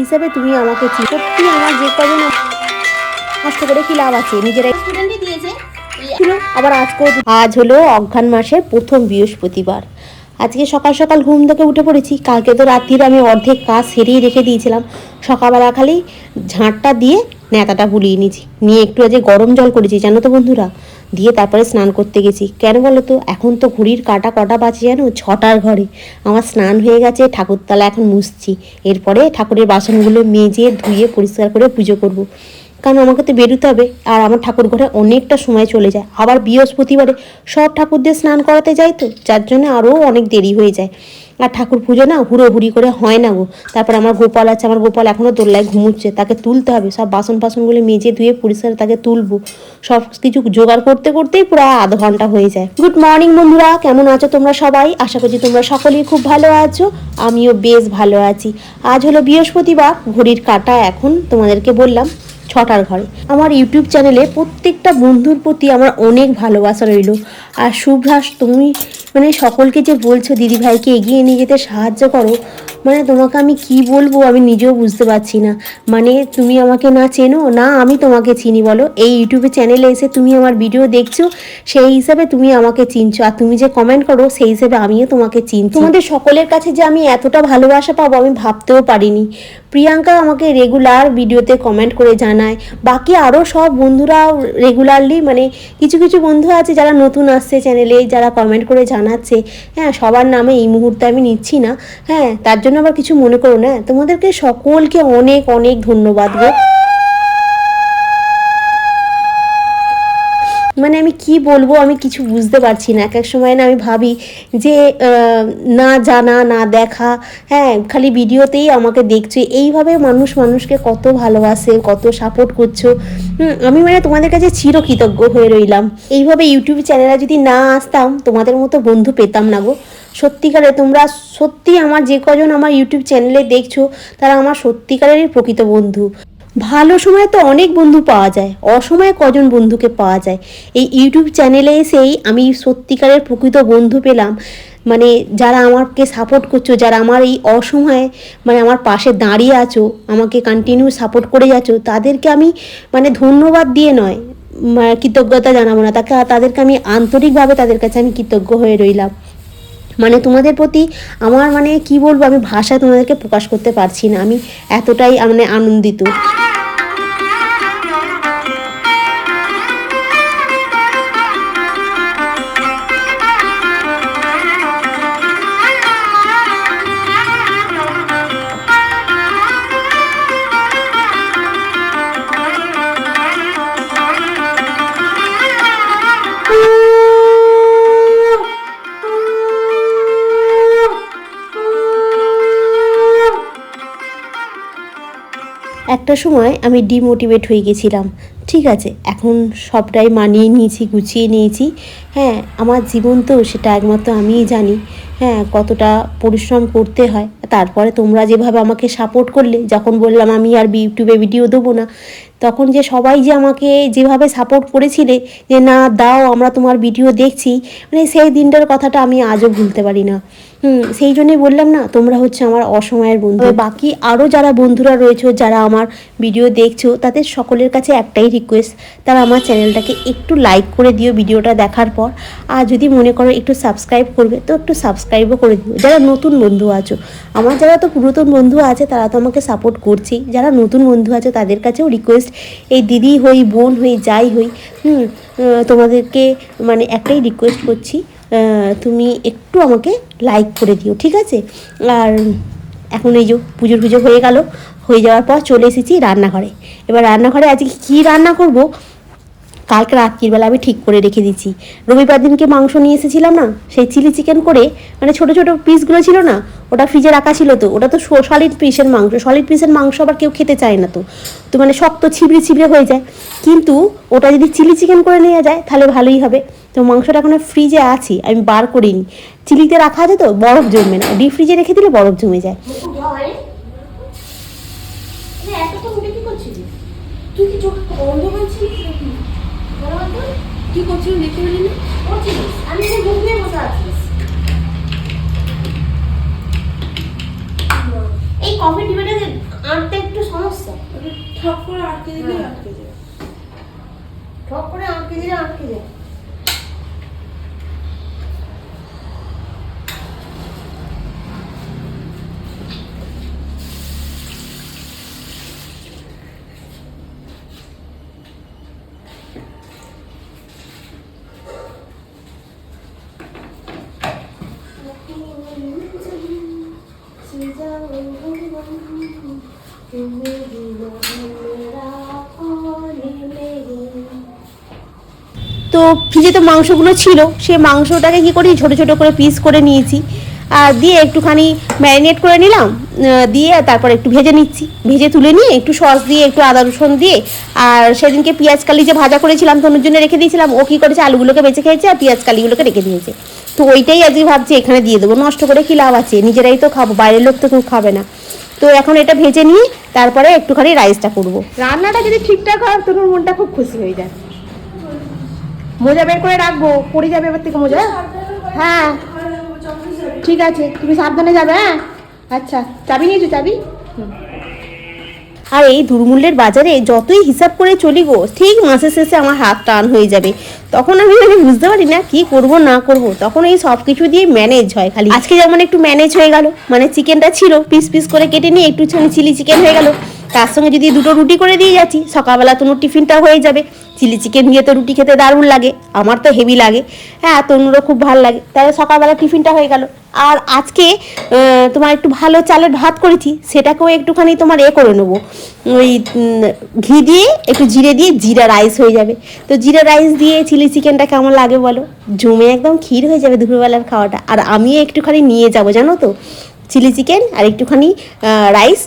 হিসাবে তুমি আমাকে সত্যি আমার যে কজন কষ্ট করে কি লাভ আছে? নিজেরাই স্টুডেন্টই দিয়েছে আবার আজকেও আজ হলো অজ্ঞান মাসের প্রথম বৃহস্পতিবার। আজকে সকাল সকাল ঘুম থেকে উঠে পড়েছি। কালকে তো রাত্রির আমি অর্ধেক কাজ সেরেই রেখে দিয়েছিলাম। সকালবেলা খালি ঝাঁটটা দিয়ে নেতাটা ভুলিয়ে নিয়েছি। নিয়ে একটু আজকে গরম জল করেছি, জানো তো বন্ধুরা? দিয়ে তারপরে স্নান করতে গেছি। কেন বলো তো? এখন তো ঘড়ির কাটা কটা বাজে জানো? ছটার ঘরে আমার স্নান হয়ে গেছে, ঠাকুরতলা এখন মুছছি। এরপরে ঠাকুরের বাসনগুলো মেজে, ধুয়ে, পরিষ্কার করে পুজো করব। কারণ আমাকে তো বেরোতে হবে, আর আমার ঠাকুর ঘরে অনেকটা সময় চলে যায়। আবার বৃহস্পতিবারে সব ঠাকুরদের স্নান করাতে যাই তো? যার জন্য আরও অনেক দেরি হয়ে যায়। আর ঠাকুর পুজো না হুড়োহুড়ি করে হয় না গো। তারপর আমার গোপাল আছে, আমার গোপাল এখনও দোল্লায় ঘুমুচ্ছে, তাকে তুলতে হবে। সব বাসন ফাসনগুলো মেজে ধুয়ে পরিষ্কার তাকে তুলবো। সব কিছু জোগাড় করতে করতেই পুরো আধ ঘণ্টা হয়ে যায়। গুড মর্নিং বন্ধুরা, কেমন আছো তোমরা সবাই? আশা করছি তোমরা সকলেই খুব ভালো আছো, আমিও বেশ ভালো আছি। আজ হলো বৃহস্পতিবার, ঘড়ির কাটা এখন তোমাদেরকে বললাম ছটার ঘরে। আমার ইউটিউব চ্যানেলে প্রত্যেকটা বন্ধুর প্রতি আমার অনেক ভালোবাসা রইল। আর শুভ্রাস, তুমি মানে সকলকে যে বলছো দিদিভাইকে এগিয়ে নিয়ে যেতে সাহায্য করো মানে তোমাকে আমি কি বলব আমি নিজেও বুঝতে পারছি না। মানে তুমি আমাকে না চেনো, না আমি তোমাকে চিনি বলো। এই ইউটিউবে চ্যানেলে এসে তুমি আমার ভিডিও দেখছ, সেই হিসাবে তুমি আমাকে চিনছো। আর তুমি যে কমেন্ট করো, সেই হিসেবে আমিও তোমাকে চিনছি। তোমাদের সকলের কাছে যে আমি এতটা ভালোবাসা পাবো, আমি ভাবতেও পারিনি। প্রিয়াঙ্কা আমাকে রেগুলার ভিডিওতে কমেন্ট করে জানায়। বাকি আরও সব বন্ধুরা রেগুলারলি মানে কিছু কিছু বন্ধু আছে যারা নতুন আসছে চ্যানেলে যারা কমেন্ট করে জানাচ্ছে। হ্যাঁ সবার নামে এই মুহূর্তে আমি নিচ্ছি না। হ্যাঁ তার জন্য আবার কিছু মনে করো না? তোমাদেরকে সকলকে অনেক অনেক ধন্যবাদ গো। মানে আমি কি বলব, আমি কিছু বুঝতে পারছি না। এক এক সময় না আমি ভাবি যে না জানা, না দেখা হ্যাঁ খালি ভিডিওতেই আমাকে দেখছ। এইভাবে মানুষ মানুষকে কত ভালোবাসে, কত সাপোর্ট করছ। আমি মানে তোমাদের কাছে চিরকৃতজ্ঞ হয়ে রইলাম। এইভাবে ইউটিউব চ্যানেলে যদি না আসতাম, তোমাদের মতো বন্ধু পেতাম না গো। সত্যিকারে তোমরা সত্যি আমার যে কজন আমার ইউটিউব চ্যানেলে দেখছ, তারা আমার সত্যিকারেরই প্রকৃত বন্ধু। ভালো সময় তো অনেক বন্ধু পাওয়া যায় অসময়ে কজন বন্ধুকে পাওয়া যায়? এই ইউটিউব চ্যানেলে এসেই আমি সত্যিকারের প্রকৃত বন্ধু পেলাম। মানে যারা আমাকে সাপোর্ট করছ যারা আমার এই অসময়ে মানে আমার পাশে দাঁড়িয়ে আছো আমাকে কন্টিনিউ সাপোর্ট করে যাচ্ছো তাদেরকে আমি মানে ধন্যবাদ দিয়ে নয় উম, কৃতজ্ঞতা জানাব না। তাকে তাদেরকে আমি আন্তরিকভাবে তাদের কাছে আমি কৃতজ্ঞ হয়ে রইলাম। মানে তোমাদের প্রতি আমার মানে কি বলব, আমি ভাষা তোমাদেরকে প্রকাশ করতে পারছি না, আমি এতটাই মানে আনন্দিত। একটা সময় আমি ডিমোটিভেট হয়ে গেছিলাম। ঠিক আছে, এখন সবটাই মানিয়ে নিয়েছি, গুছিয়ে নিয়েছি। হ্যাঁ আমার জীবন তো সেটা একমাত্র আমিই জানি। হ্যাঁ কতটা পরিশ্রম করতে হয়। তারপরে তোমরা যেভাবে আমাকে সাপোর্ট করলে, যখন বললাম আমি আর ইউটিউবে ভিডিও দেবো না, তখন যে সবাই যে আমাকে যেভাবে সাপোর্ট করেছিলে, যে না দাও, আমরা তোমার ভিডিও দেখছি মানে সেই দিনটার কথাটা আমি আজও ভুলতে পারি না। হুম সেই জন্যই বললাম না তোমরা হচ্ছে আমার অসময়ের বন্ধু। বাকি আরও যারা বন্ধুরা রয়েছে যারা আমার ভিডিও দেখছ তাদের সকলের কাছে একটাই রিকোয়েস্ট তারা আমার চ্যানেলটাকে একটু লাইক করে দিও ভিডিওটা দেখার পর। আর যদি মনে করো একটু সাবস্ক্রাইব করবে তো একটু সাবস্ক্রাইবও করে দিও। যারা নতুন বন্ধু আছো আমার যারা তো পুরাতন বন্ধু আছে তারা তো আমাকে সাপোর্ট করছেই যারা নতুন বন্ধু আছে তাদের কাছেও রিকোয়েস্ট এই দিদি হই বোন হই যাই হই হুম তোমাদেরকে মানে একটাই রিকোয়েস্ট করছি। তুমি একটু আমাকে লাইক করে দিও, ঠিক আছে? আর এখন এই যে পুজোর পুজো হয়ে গেল, হয়ে যাওয়ার পর চলে এসেছি রান্নাঘরে। এবার রান্নাঘরে আজকে কী রান্না করব? কালকে রাত্রিবেলা আমি ঠিক করে রেখে দিচ্ছি রবিবার দিনকে মাংস নিয়ে এসেছিলাম না, সেই চিলি চিকেন করে মানে ছোট ছোট পিসগুলো ছিল না, ওটা ফ্রিজে রাখা ছিল তো, ওটা তো সলিড পিসের মাংস সলিড পিসের মাংস আবার কেউ খেতে চায় না তো। তো মানে শক্ত ছিবড়ে ছিবড়ে হয়ে যায়। কিন্তু ওটা যদি চিলি চিকেন করে নেওয়া যায়, তাহলে ভালোই হবে। তো মাংসটা এখন ফ্রিজে আছে, আমি বার করিনি। চিলিতে রাখা আছে তো, বরফ জমবে না ডিপ ফ্রিজে রেখে দিলে বরফ জমে যায়। তুই কি চোখ বন্ধ বলো তো কি করছিল দেখতে পেলি না? আমি মুখ নিয়ে বসে আছিস এই কফি টিভিটা আনতে একটু সমস্যা। ঠক করে আটকে দিলে আটকে যায়। ঠক করে আটকে দিলে আটকে যায়। তো ফ্রিজে তো মাংসগুলো ছিল, সে মাংসটাকে কি করি ছোট ছোট করে পিস করে নিয়েছি। আর দিয়ে একটুখানি ম্যারিনেট করে নিলাম। দিয়ে তারপর একটু ভেজে নিচ্ছি। ভেজে তুলে নিয়ে একটু সস দিয়ে, একটু আদা রসুন দিয়ে। আর সেদিনকে পেঁয়াজ কালি যে ভাজা করেছিলাম তনুর জন্য রেখে দিয়েছিলাম। ও কি করেছে? আলুগুলোকে বেঁচে খেয়েছে আর পেঁয়াজ কালিগুলোকে রেখে দিয়েছে। তো ওইটাই আজকে ভাবছি, এখানে দিয়ে দেবো। নষ্ট করে কি লাভ আছে? নিজেরাই তো খাব, বাইরের লোক তো কেউ খাবে না। তো এখন এটা ভেজে নিয়ে তারপরে একটুখানি রাইসটা করব। রান্নাটা যদি ঠিকঠাক হয় তনুর মনটা খুব খুশি হয়ে যায়। মোজা বের করে রাখব। পড়ে যাবে এবার থেকে মোজা। হ্যাঁ। ঠিক আছে, তুমি সাবধানে যাবে হ্যাঁ? আচ্ছা চাবি নিয়েছো চাবি। আর এই দুর্মূল্যের বাজারে যতই হিসাব করে চলি গো, ঠিক মাসের শেষে আমার হাত টান হয়ে যাবে। তখন আমি মানে বুঝতে পারি না কি করব, না করব। তখন এই সব কিছু দিয়ে ম্যানেজ হয় খালি। আজকে যেমন একটু ম্যানেজ হয়ে গেল মানে চিকেনটা ছিল পিস পিস করে কেটে নিয়ে একটু চিলি চিকেন হয়ে গেল। তার সঙ্গে যদি দুটো রুটি করে দিয়ে যাচ্ছি, সকালবেলা তনুর টিফিনটা হয়ে যাবে। চিলি চিকেন দিয়ে তো রুটি খেতে দারুণ লাগে, আমার তো হেভি লাগে। হ্যাঁ তনুরও খুব ভালো লাগে। তাহলে সকালবেলা টিফিনটা হয়ে গেল। আর আজকে তোমার একটু ভালো চালের ভাত করেছি, সেটাকেও একটুখানি তোমার এ করে নেব। ওই ঘি দিয়ে, একটু জিরে দিয়ে, জিরা রাইস হয়ে যাবে। তো জিরা রাইস দিয়ে চিলি চিকেনটা কেমন লাগে বলো? জমে একদম ক্ষীর হয়ে যাবে দুপুরবেলার খাওয়াটা। আর আমিও একটুখানি নিয়ে যাব, জানো তো? চিলি চিকেন আর একটুখানি রাইস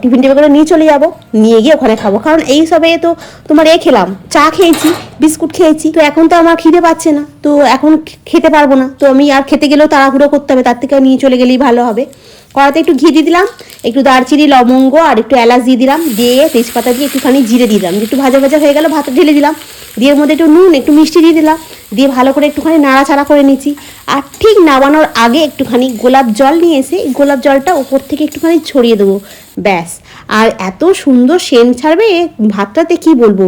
টিফিন টিফিন করে নিয়ে চলে যাব। নিয়ে গিয়ে ওখানে খাব। কারণ এই সবে তো তোমার এ খেলাম। চা খেয়েছি, বিস্কুট খেয়েছি। তো এখন তো আমার খিদে পাচ্ছে না। তো এখন খেতে পারব না। তো আমি আর খেতে গেলেও তাড়াহুড়ো করতে হবে। তার থেকে নিয়ে চলে গেলেই ভালো হবে। কড়াতে একটু ঘি দিয়ে দিলাম, একটু দারচিনি, লবঙ্গ আর একটু এলাচ দিয়ে দিলাম। দিয়ে তেজপাতা দিয়ে একটুখানি জিরে দিয়ে দিলাম। একটু ভাজা ভাজা হয়ে গেল ভাত ঢেলে দিলাম। দিয়ে মধ্যে একটু নুন, একটু মিষ্টি দিয়ে দিলাম। দিয়ে ভালো করে একটুখানি নাড়াচাড়া করে নিচ্ছি আর ঠিক নামানোর আগে একটুখানি গোলাপ জল নিয়ে এসে গোলাপ জলটা ওপর থেকে একটুখানি ছড়িয়ে দেবো। ব্যাস। আর এত সুন্দর সেন্ট ছাড়বে, ভাতটাতে কি বলব?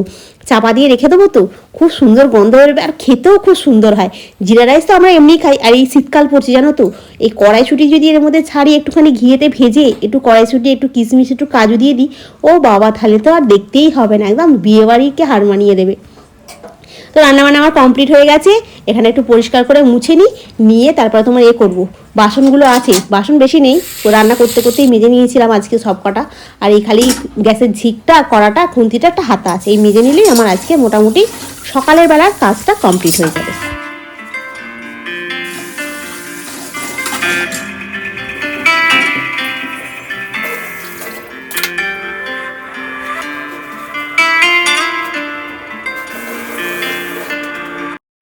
চাপা দিয়ে রেখে দেবো তো, খুব সুন্দর গন্ধ বেরোবে আর খেতেও খুব সুন্দর হয়। জিরা রাইস তো আমরা এমনি খাই, আর এই শীতকাল পড়ছে জানো তো, এই কড়াইশুটি যদি এর মধ্যে ছাড়ি একটুখানি ঘিয়েতে ভেজে একটু কড়াইশুটি, একটু কিশমিশ, একটু কাজু দিয়ে দিই, ও বাবা, তাহলে তো আর দেখতেই হবে না, একদম বিয়েবাড়িকে হার মানিয়ে দেবে। তো রান্নাবান্না আমার কমপ্লিট হয়ে গেছে। এখানে একটু পরিষ্কার করে মুছে নিই, নিয়ে তারপরে তোমার এ করব। বাসনগুলো আছে, বাসন বেশি নেই, তো রান্না করতে করতেই মেজে নিয়েছিলাম আজকে সব কটা। আর এই খালি গ্যাসের ঝিকটা, কড়াটা, খুন্তিটা একটা হাতা আছে, এই মেজে নিলেই আমার আজকে মোটামুটি সকালের বেলার কাজটা কমপ্লিট হয়ে যাবে।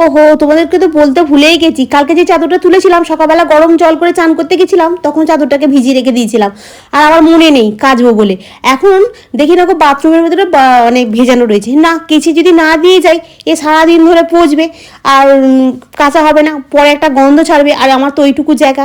ওহো, তোমাদেরকে তো বলতে ভুলেই গেছি। কালকে যে চাদরটা তুলেছিলাম, সকালবেলা গরম জল করে চান করতে গেছিলাম, তখন চাদরটাকে ভিজিয়ে রেখে দিয়েছিলাম। আর আমার মনে নেই কাচবো বলে এখন দেখি না বাথরুমের ভেতরে মানে ভেজানো রয়েছে। না কিছু যদি না দিয়ে যাই, এ সারাদিন ধরে পচবে, আর কাঁচা হবে না, পরে একটা গন্ধ ছাড়বে, আর আমার তো ওইটুকু জায়গা,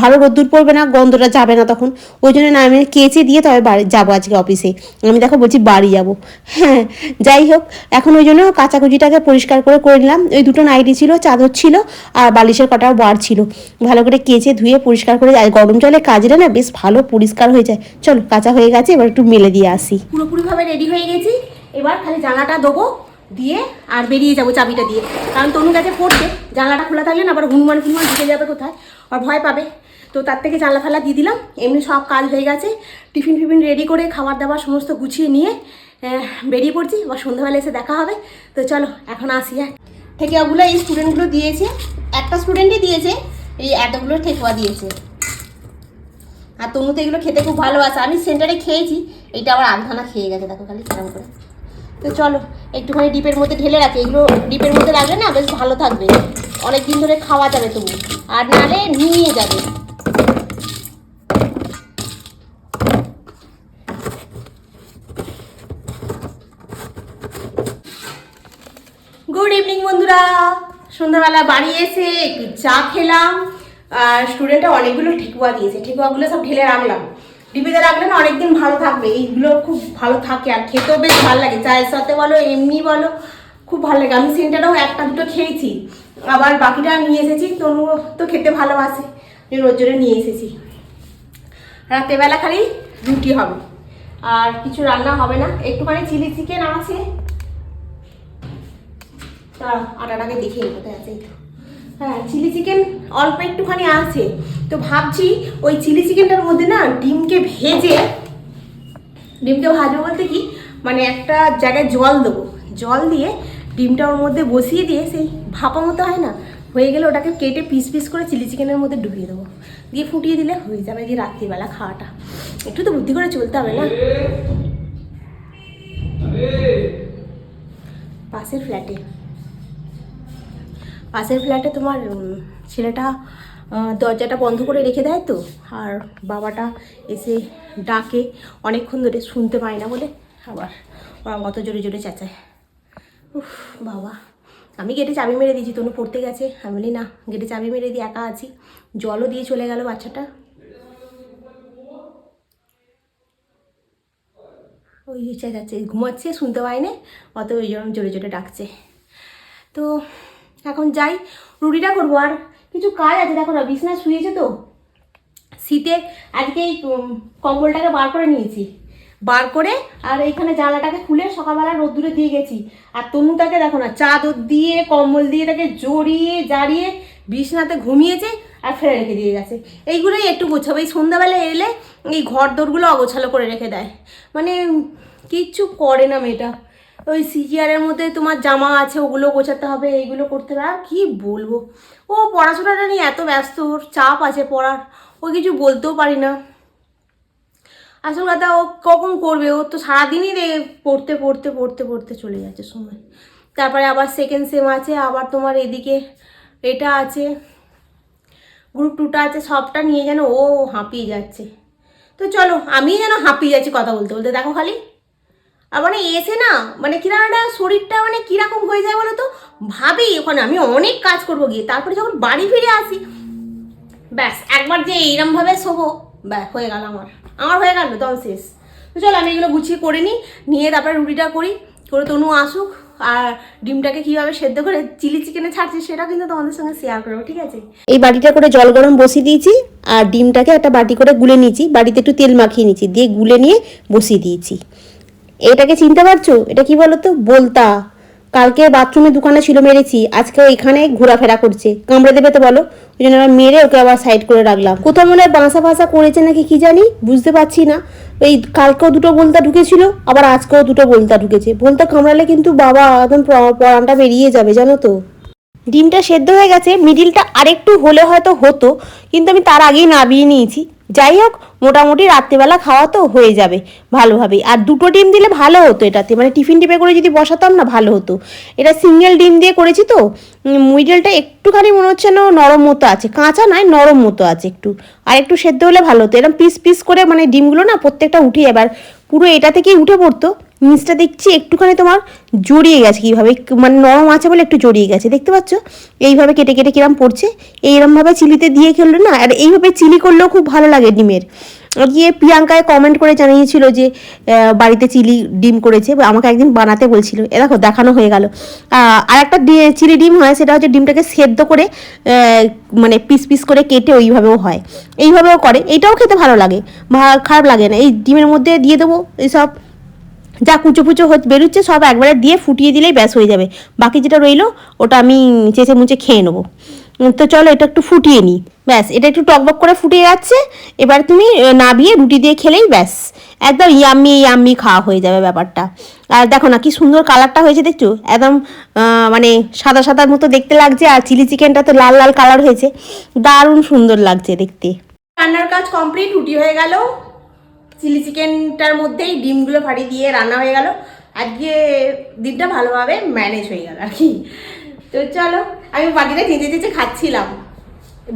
ভালো রোদ্দুর পড়বে না, গন্ধটা যাবে না তখন। ওই জন্য না, আমি কেচে দিয়ে তবে বাড়ি যাব আজকে অফিসে। আমি দেখো বলছি বাড়ি যাব। হ্যাঁ যাই হোক, এখন ওই জন্য কাঁচাকুচিটাকে পরিষ্কার করে করে নিলাম। ওই দুটো নাইটি ছিল, চাদর ছিল আর বালিশের কটাও বার ছিল। ভালো করে কেচে ধুয়ে পরিষ্কার করে আর গরম জলে কাজটা না বেশ ভালো পরিষ্কার হয়ে যায়। চলো কাঁচা হয়ে গেছে, এবার একটু মেলে দিয়ে আসি। পুরোপুরিভাবে রেডি হয়ে গেছি। এবার খালি জানলাটা দেবো দিয়ে আর বেরিয়ে যাব চাবিটা দিয়ে। কারণ তনু কাছে পড়ছে, জানলাটা খোলা থাকলে না আবার হনুমান ফুনুমান ঢুকে যাবে কোথায়? আর ভয় পাবে। তো তার থেকে জানলা ফালা দিয়ে দিলাম, এমনি সব কাজ হয়ে গেছে। টিফিন ফিফিন রেডি করে খাবার দাবার সমস্ত গুছিয়ে নিয়ে বেরিয়ে পড়ছি। এবার সন্ধ্যাবেলা এসে দেখা হবে। তো চলো, এখন আসি হ্যাঁ। ঠেকুয়াগুলো এই স্টুডেন্টগুলো দিয়েছে, একটা স্টুডেন্টই দিয়েছে, এই এতগুলো ঠেকুয়া দিয়েছে। আর তনু তো এগুলো খেতে খুব ভালোবাসে। আমি সেন্টারে খেয়েছি এটা আবার আধখানা খেয়ে গেছে, দেখো খালি কেমন করে। তো চলো, একটুখানি ডিপের মধ্যে ঢেলে রাখি। এগুলো ডিপের মধ্যে রাখলে না বেশ ভালো থাকবে। অনেক দিন ধরে খাওয়া যাবে তবু। আর নাহলে নিয়ে যাবে। গুড ইভিনিং বন্ধুরা। সন্ধ্যাবেলা বাড়ি এসে একটু চা খেলাম। আর স্টুডেন্টরা অনেকগুলো ঠেকুয়া দিয়েছে। ঠেকুয়াগুলো সব ঢেলে রাখলাম। ডিবিতে রাখলে না অনেকদিন ভালো থাকবে। এইগুলো খুব ভালো থাকে আর খেতেও বেশ ভালো লাগে। চায়ের সাথে বলো, এমনি বলো, খুব ভালো লাগে। আমি সেন্টারও একটা, দুটো খেয়েছি। আবার বাকিটা নিয়ে এসেছি। তনু তো খেতে ভালোবাসে। রোজ জোরে নিয়ে এসেছি। রাতেরবেলা খালি রুটি হবে। আর কিছু রান্না হবে না। একটুখানি চিলি চিকেন আছে। আটাটাকে দেখে নিই কোথায় আছে। হ্যাঁ চিলি চিকেন অল্প একটুখানি আছে। তো ভাবছি ওই চিলি চিকেনটার মধ্যে না ডিমকে ভেজে ডিমকে ভাজবো বলতে কি মানে একটা জায়গায় জল দেবো। জল দিয়ে ডিমটা ওর মধ্যে বসিয়ে দিয়ে সেই ভাপা মতো হয় না হয়ে গেলে ওটাকে কেটে পিস পিস করে চিলি চিকেনের মধ্যে ডুবিয়ে দেবো। দিয়ে ফুটিয়ে দিলে হয়ে যাবে যে রাত্রিবেলা খাওয়াটা। একটু তো বুদ্ধি করে চলতে হবে না? পাশের ফ্ল্যাটে পাশের ফ্ল্যাটে তোমার ছেলেটা দরজাটা বন্ধ করে রেখে দেয় তো, আর বাবাটা এসে ডাকে, অনেকক্ষণ ধরে শুনতে পায় না বলে, আবার ওরা অত জোরে জোরে চেঁচায়। উফ, বাবা, আমি গেটে চাবি মেরে দিয়েছি, তনু পড়তে গেছে। আমি বলি, না, গেটে চাবি মেরে দিয়ে একা আছি, জলও দিয়ে চলে গেল বাচ্চাটা। ওই চেঁচাচ্ছে, ঘুমাচ্ছে, শুনতে পায় না, অত ওই জোরে জোরে ডাকছে। তো এখন যাই রুটিটা করব। আর কিছু কাজ আছে, দেখো না বিছনা শুয়েছে তো। শীতে আজকে এই কম্বলটাকে বার করে নিয়েছি। বার করে আর এইখানে জানলাটাকে খুলে সকালবেলা রোদ্দুরে দিয়ে গেছি। আর তনুটাকে দেখো না, চাদর দিয়ে, কম্বল দিয়ে তাকে জড়িয়ে জারিয়ে বিছনাতে ঘুমিয়েছে আর ফেলে রেখে দিয়ে গেছে। এইগুলোই একটু গোছাবো। এই সন্ধ্যাবেলা এলে এই ঘর দোরগুলো অগোছালো করে রেখে দেয়। মানে কিচ্ছু করে না মেয়েটা। ওই সিজিআরের মধ্যে তোমার জামা আছে, ওগুলো গোছাতে হবে, এইগুলো করতে হবে। আর কি বলব? ও পড়াশোনাটা নিয়ে এত ব্যস্ত, ওর চাপ আছে পড়ার। ও কিছু বলতেও পারি না। আসল কথা, ও কখন করবে? ও তো সারাদিনই রে পড়তে পড়তে পড়তে পড়তে চলে যাচ্ছে সময়। তারপরে আবার সেকেন্ড সেম আছে, আবার তোমার এদিকে এটা আছে গ্রুপ টুটা আছে, সবটা নিয়ে যেন ও হাঁপিয়ে যাচ্ছে। তো চলো আমি যেন হাঁপিয়ে যাচ্ছি কথা বলতে বলতে দেখো খালি। আর মানে এসে না মানে কীরকম একটা শরীরটা মানে কীরকম হয়ে যায় বলো তো? ভাবি ওখানে, আমি অনেক কাজ করব গিয়ে, তারপরে যখন বাড়ি ফিরে আসি, ব্যাস, একবার যে এইরমভাবে শোবো, ব্যাস, হয়ে গেল আমার। আমার হয়ে গেল দম শেষ। তো চলো, আমি এগুলো গুছিয়ে করে নিই, নিয়ে তারপরে রুটিটা করি, করে তনু আসুক, আর ডিমটাকে কীভাবে সেদ্ধ করে চিলি চিকেনে ছাড়ছি সেটা কিন্তু তোমাদের সঙ্গে শেয়ার করব, ঠিক আছে? এই বাটিটা করে জল গরম বসিয়ে দিয়েছি, আর ডিমটাকে একটা বাটি করে গুলে নিয়েছি, বাটিতে একটু তেল মাখিয়ে নিয়েছি, দিয়ে গুলে নিয়ে বসিয়ে দিয়েছি। এটাকে চিনতে পারছ? এটা কি বলো তো বলতা। কালকে বাথরুমে দোকানে ছিল মেরেছি, আজকে এখানে ঘোরাফেরা করছে। কামড়ে দেবে তো বলো। ওই জন্য আবার মেরে ওকে আবার সাইড করে রাখলাম। কোথাও মনে হয় বাঁসা ফাঁসা করেছে নাকি কি জানি? বুঝতে পারছি না। এই কালকেও দুটো বলতা ঢুকেছিল, আবার আজকেও দুটো বলতা ঢুকেছে। বলতা কামড়ালে কিন্তু বাবা একদম পরানটা বেরিয়ে যাবে, জানো তো। ডিমটা সেদ্ধ হয়ে গেছে মিডিলটা আরেকটু হলে হয়তো হতো, কিন্তু আমি তার আগেই নাবিয়ে নিয়েছি। যাই হোক, মোটামুটি রাত্রিবেলা খাওয়া তো হয়ে যাবে ভালোভাবেই। আর দুটো ডিম দিলে ভালো হতো এটাতে। মানে টিফিন টিপে করে যদি বসাতাম না, ভালো হতো। এটা সিঙ্গেল ডিম দিয়ে করেছি তো মুইডেলটা একটুখানি মনে হচ্ছে না নরম মতো আছে। কাঁচা নয়, নরম মতো আছে একটু। আর একটু সেদ্ধ হলে ভালো হতো। এরকম পিস পিস করে মানে ডিমগুলো না প্রত্যেকটা উঠে, এবার পুরো এটা থেকেই উঠে পড়তো। নিচটা দেখছি একটুখানি তোমার জড়িয়ে গেছে কীভাবে মানে নরম আছে বলে একটু জড়িয়ে গেছে, দেখতে পাচ্ছ? এইভাবে কেটে কেটে কিরম পড়ছে, এইরমভাবে চিলিতে দিয়ে খেললো না, আর এইভাবে চিলি করলেও খুব ভালো লাগে ডিমের। গিয়ে প্রিয়াঙ্কায় কমেন্ট করে জানিয়েছিল যে বাড়িতে চিলি ডিম করেছে, আমাকে একদিন বানাতে বলছিল। এ দেখো, দেখানো হয়ে গেল। আর একটা চিলি ডিম হয়, সেটা হচ্ছে ডিমটাকে সেদ্ধ করে মানে পিস পিস করে কেটে ওইভাবেও হয়। এইভাবেও করে এইটাও খেতে ভালো লাগে। খারাপ লাগে না। এই ডিমের মধ্যে দিয়ে দেবো এইসব যা কুচো কুচো বেরোচ্ছে, সব একবারে দিয়ে ফুটিয়ে দিলেই ব্যাস হয়ে যাবে। বাকি যেটা রইল, ওটা আমি চেঁচে মুচে খেয়ে নেব। তো চলো এটা একটু ফুটিয়ে নিই। ব্যাস, এটা একটু টকবক করে ফুটিয়ে যাচ্ছে, এবার তুমি নাবিয়ে রুটি দিয়ে খেলেই ব্যাস। একদম ইয়াম্মি ইয়াম্মি খাওয়া হয়ে যাবে ব্যাপারটা। আর দেখো না, কি সুন্দর কালারটা হয়েছে, দেখছ? একদম মানে সাদা সাদার মতো দেখতে লাগছে, আর চিলি চিকেনটা তো লাল লাল কালার হয়েছে। দারুণ সুন্দর লাগছে দেখতে। রান্নার কাজ কমপ্লিট, রুটি হয়ে গেল। চিলি চিকেনটার মধ্যেই ডিমগুলো ফাটিয়ে দিয়ে রান্না হয়ে গেল। আজকে দিনটা ভালোভাবে ম্যানেজ হয়ে গেল আর কি। তো চলো, আমি বাটিটা চেঁচে চেঁচে খাচ্ছিলাম।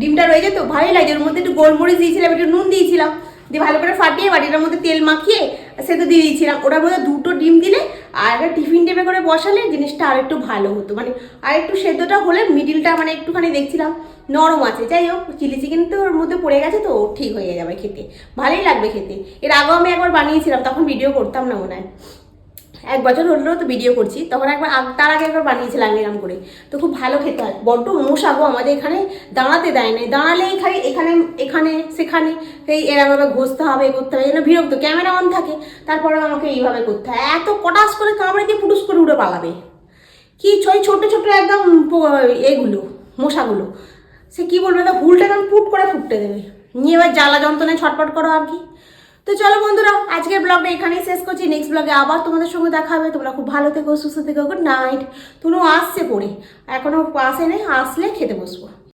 ডিমটা রয়ে যেত ভালোই লাগে ওর মধ্যে একটু গোলমরিচ দিয়েছিলাম, একটু নুন দিয়েছিলাম। দিয়ে ভালো করে ফাটিয়ে বাটিটার মধ্যে তেল মাখিয়ে সেদ্ধ দিয়ে দিয়েছিলাম। ওটার মধ্যে দুটো ডিম দিলে আর একটা টিফিন টেপে করে বসালে জিনিসটা আর একটু ভালো হতো। মানে আর একটু সেদ্ধটা হলে মিডিলটা মানে একটুখানি দেখছিলাম, নরম আছে। যাই হোক চিলি চিকেন তো ওর মধ্যে পড়ে গেছে তো ঠিক হয়ে যাবে খেতে। ভালোই লাগবে খেতে। এর আগেও আমি একবার বানিয়েছিলাম, তখন ভিডিও করতাম না মনে হয়। এক বছর হলো তো ভিডিও করছি, তখন একবার তার আগে একবার বানিয়েছিলাম এরকম করে। তো খুব ভালো খেতে হয়। বড্ড মশা গো, আমাদের এখানে দাঁড়াতে দেয় না দাঁড়ালেই খালি এখানে এখানে, সেখানে, এই এরকমভাবে ঘষতে হবে করতে হবে যেন বিরক্ত। ক্যামেরা অন থাকে তারপরে আমাকে এইভাবে করতে হয়। এত কটাস করে কামড়ে দিয়ে পুটুস করে উড়ে পালাবে। কি ছয় ছোটো, ছোট একদম এগুলো, মশাগুলো। সে কি বলবে না হুলটা একদম পুট করে ফুটতে দেবে। নিয়ে এবার জ্বালা যন্ত্রণায় ছটপট করো আর কি। তো চলো বন্ধুরা, আজকের ব্লগটা এখানেই শেষ করছি। নেক্সট ব্লগে আবার তোমাদের সঙ্গে দেখা হবে। তোমরা খুব ভালো থেকো, সুস্থ থেকো গুড নাইট তুনু আসছে পড়ে। এখনও আসে নেই, আসলে খেতে বসবো।